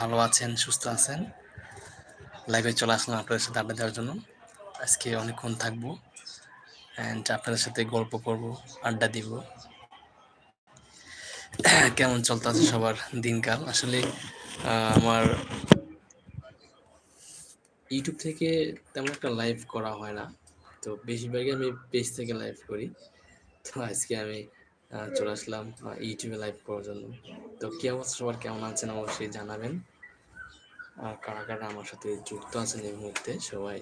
ভালো আছেন, সুস্থ আছেন? লাইভে চলে আসলাম আপনাদের সাথে আড্ডা দেওয়ার জন্য। আজকে অনেকক্ষণ থাকব অ্যান্ড আপনাদের সাথে গল্প করব, আড্ডা দিব। কেমন চলতেছে সবার দিনকাল? আসলে আমার ইউটিউব থেকে তেমন একটা লাইভ করা হয় না। তো বেশিরভাগই আমি পেজ থেকে লাইভ করি। তো আজকে আমি চলে আসলাম ইউটিউবে লাইভ করার জন্য। তো কি অবস্থা সবার কেমন আছেন অবশ্যই জানাবেন। কারা কারা আমার সাথে যুক্ত আছেন এই মুহূর্তে, সবাই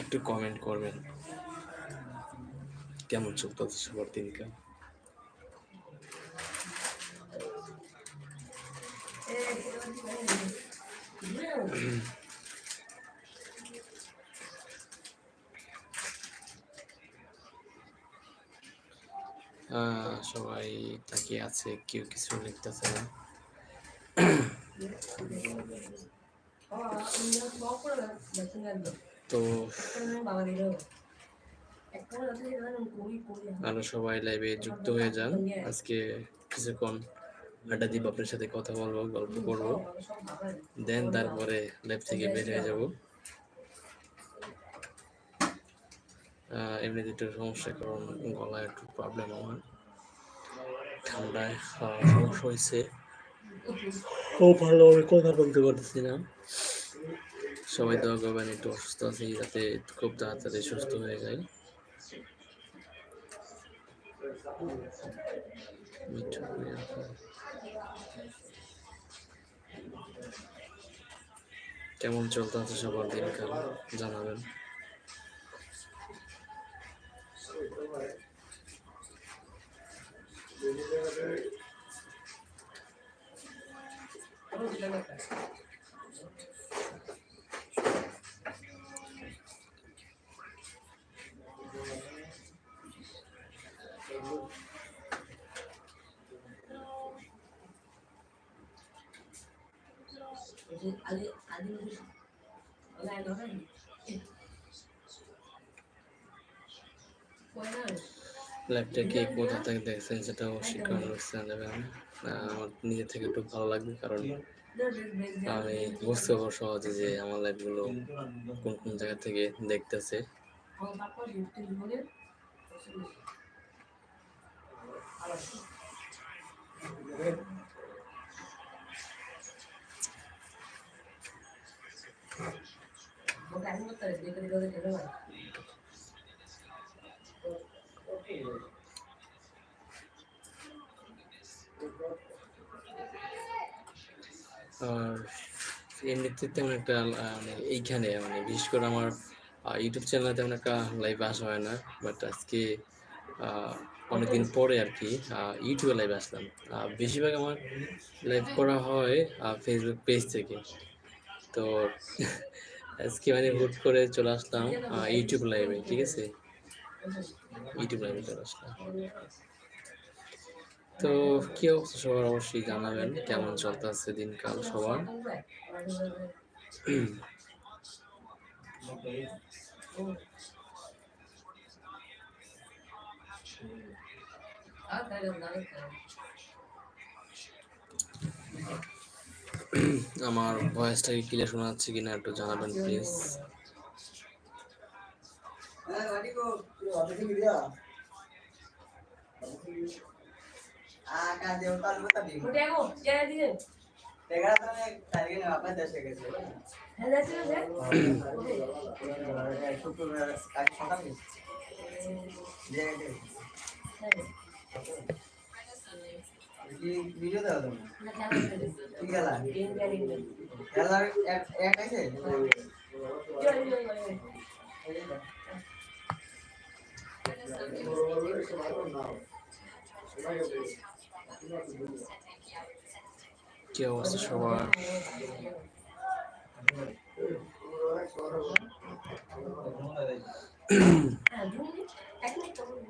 একটু কমেন্ট করবেন। কেমন চলতেছে সবার দিনকাল? সবাই তাকিয়ে আছে, কেউ কিছু লিখতেছে না। তো আরও সবাই লাইভে যুক্ত হয়ে যান। আজকে কিছুক্ষণ আড্ডা দিব আপনার সাথে কথা বলব গল্প করব। দেন তারপরে লাইভ থেকে বের হয়ে যাব। আহ, এমনিতে একটু সমস্যা কারণ গলায় একটু প্রবলেম আমার। ঠান্ডায় সমস্যা হয়েছে খুব ভালোভাবে কথা বলতে পারতেছি না। সবাই দোয়া করবেন, একটু অসুস্থ আছি যাতে খুব তাড়াতাড়ি সুস্থ হয়ে যায়। কেমন চলতে আছে সবার দিনকাল, জানাবেন। লাইভটা কে কোথা থেকে দেখছেন সেটা অবশ্যই কমেন্ট জানাবেন। আমার নিজে থেকে একটু ভালো লাগবে কারণ আমি বুঝতে পারব সহজে যে আমার লাইভগুলো কোন কোন জায়গা থেকে দেখতেছে। আর এমনিতে তেমন একটা মানে এইখানে মানে বিশেষ করে আমার ইউটিউব চ্যানেলে তেমন একটা লাইভ আসা হয় না বাট আজকে অনেকদিন পরে আর কি ইউটিউবে লাইভ আসলাম। বেশিরভাগ আমার লাইভ করা হয় ফেসবুক পেজ থেকে। তো আজকে মানে হুট করে চলে আসলাম ইউটিউব লাইভে ঠিক আছে? ইউটিউব লাইভে চলে আসলাম। তো কি অবস্থা সবার? অবশ্যই জানাবেন কেমন চলতে চলতেছে দিনকাল সবার। আমার ভয়েসটা কি ক্লিয়ার শোনা যাচ্ছে কিনা একটু জানাবেন প্লিজ ভিডিও দাও তুমি? কি গেলা গেলা এক এক আছে কি অবস্থা সবার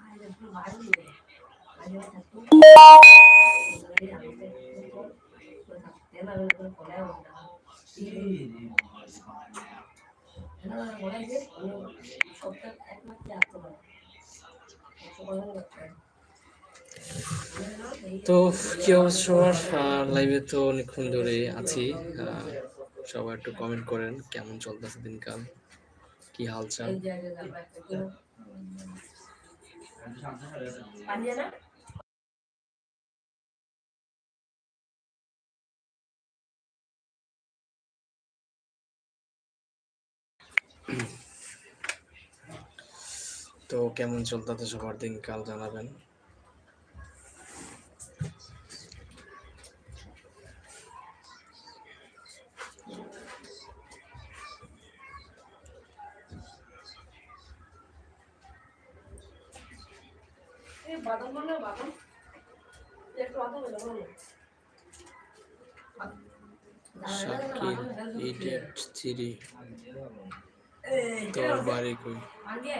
তো কি লাইভে তো অনেকক্ষণ ধরে আছি। সবাই একটু কমেন্ট করেন, কেমন চলতেছে দিনকাল? কি হালচাল তো কেমন চলতেছে সবার দিনকাল জানাবেন? শাকিল এইট এইট থ্রি তোর বাড়ি কই আন্ডিয়ে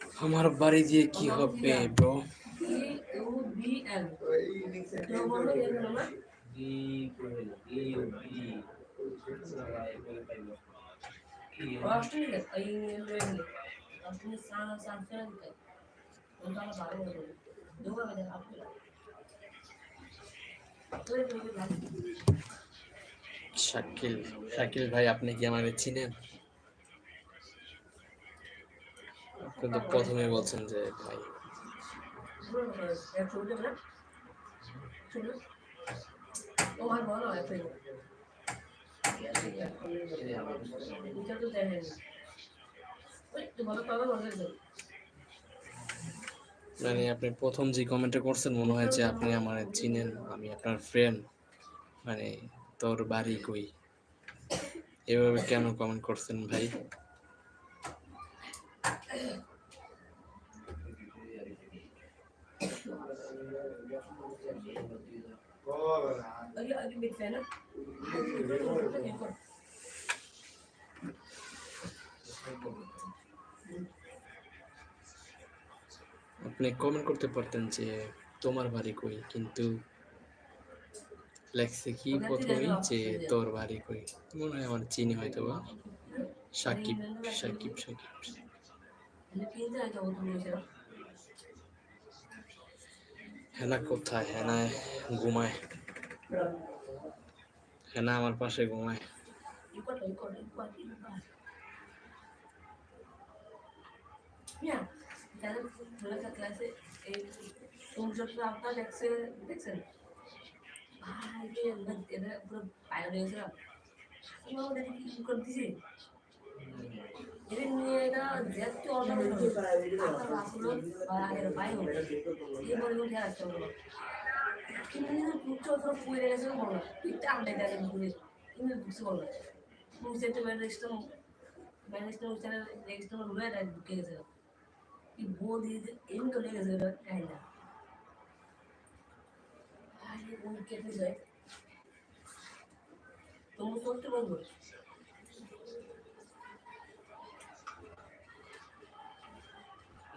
রে আরে বলো বলো কি নাম কি নাম কি নাম কি নাম বলো বলো মা ফোন করছো আমি কেমন চলে এদিকে মনে এদিকে মনে আর উপরে ও এ নাম দিই আমার বাড়ি দিয়ে কি হবে bro E U B L তো বলো এর নাম না অস্ট্রেলিয়া এই ইংল্যান্ড অস্ট্রেলিয়া সান সান ফ্রান্স ওটা ভালো হবে দুবার বাজে আপনি তোরে তোরে ভাই শাকিল শাকিল ভাই আপনি কি আমাকে চিনেন তো ভালো পাবে বলে তো মানে আপনি প্রথম যে কমেন্টটা করছেন, মনে হয় যে আপনি আমার চিনেন, আমি আপনার ফ্রেন্ড মানে তোর বাড়ি কই? এভাবে কেন কমেন্ট করছেন ভাই? अरे अरे बिग फैन है আপনি কমেন্ট করতে পারতেন যে তোমার বাড়ি কই কিন্তু লেখছে কি প্রথমেই যে তোর বাড়ি কই মনে হয় আমার চিনি হয়তো বা সাকিব সাকিব সাকিব হেনা কোথায়? হেনায় ঘুমায়। হেনা আমার পাশে ঘুমায়। দেখছেন ভাই পুরো পায়রা হয়েছে ও কি করতেছি এটা নিয়ে এটা যেতে অর্ডার আপনার রাসুল বা আগের ভাই হবে এই বলে উঠে আসছে কিন্তু কুচ্ছ তো পুড়ে গেছে বলো এটা আন্ডে দেয় পুড়ে কিন্তু বুঝতে বলো বুঝতে তো ব্যারিস্টার ব্যারিস্টার উচ্চারে রেজিস্টার রুলে এটা ঢুকে গেছে কি বল দিয়ে যে এমনি চলে গেছে কাহিনা আরে কোন কেটে যায় তুমি করতে বলব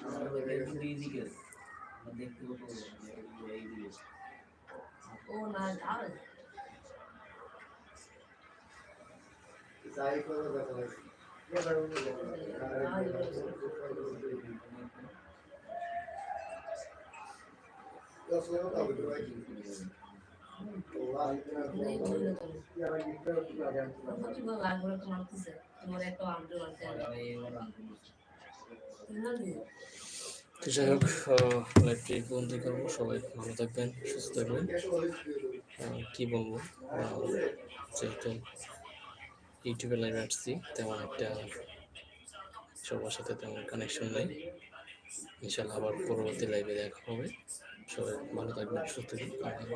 Oh, tempo. Non dico. তো যাই হোক লাইভটি বন্ধ করব সবাই ভালো থাকবেন, সুস্থ থাকবেন। কি বলব? যেহেতু ইউটিউবে লাইভে আসছি, তেমন একটা সবার সাথে তেমন কানেকশন নেই। ইনশাল্লাহ আবার পরবর্তী লাইভে দেখা হবে। সবাই ভালো থাকবেন, সুস্থ থাকবেন।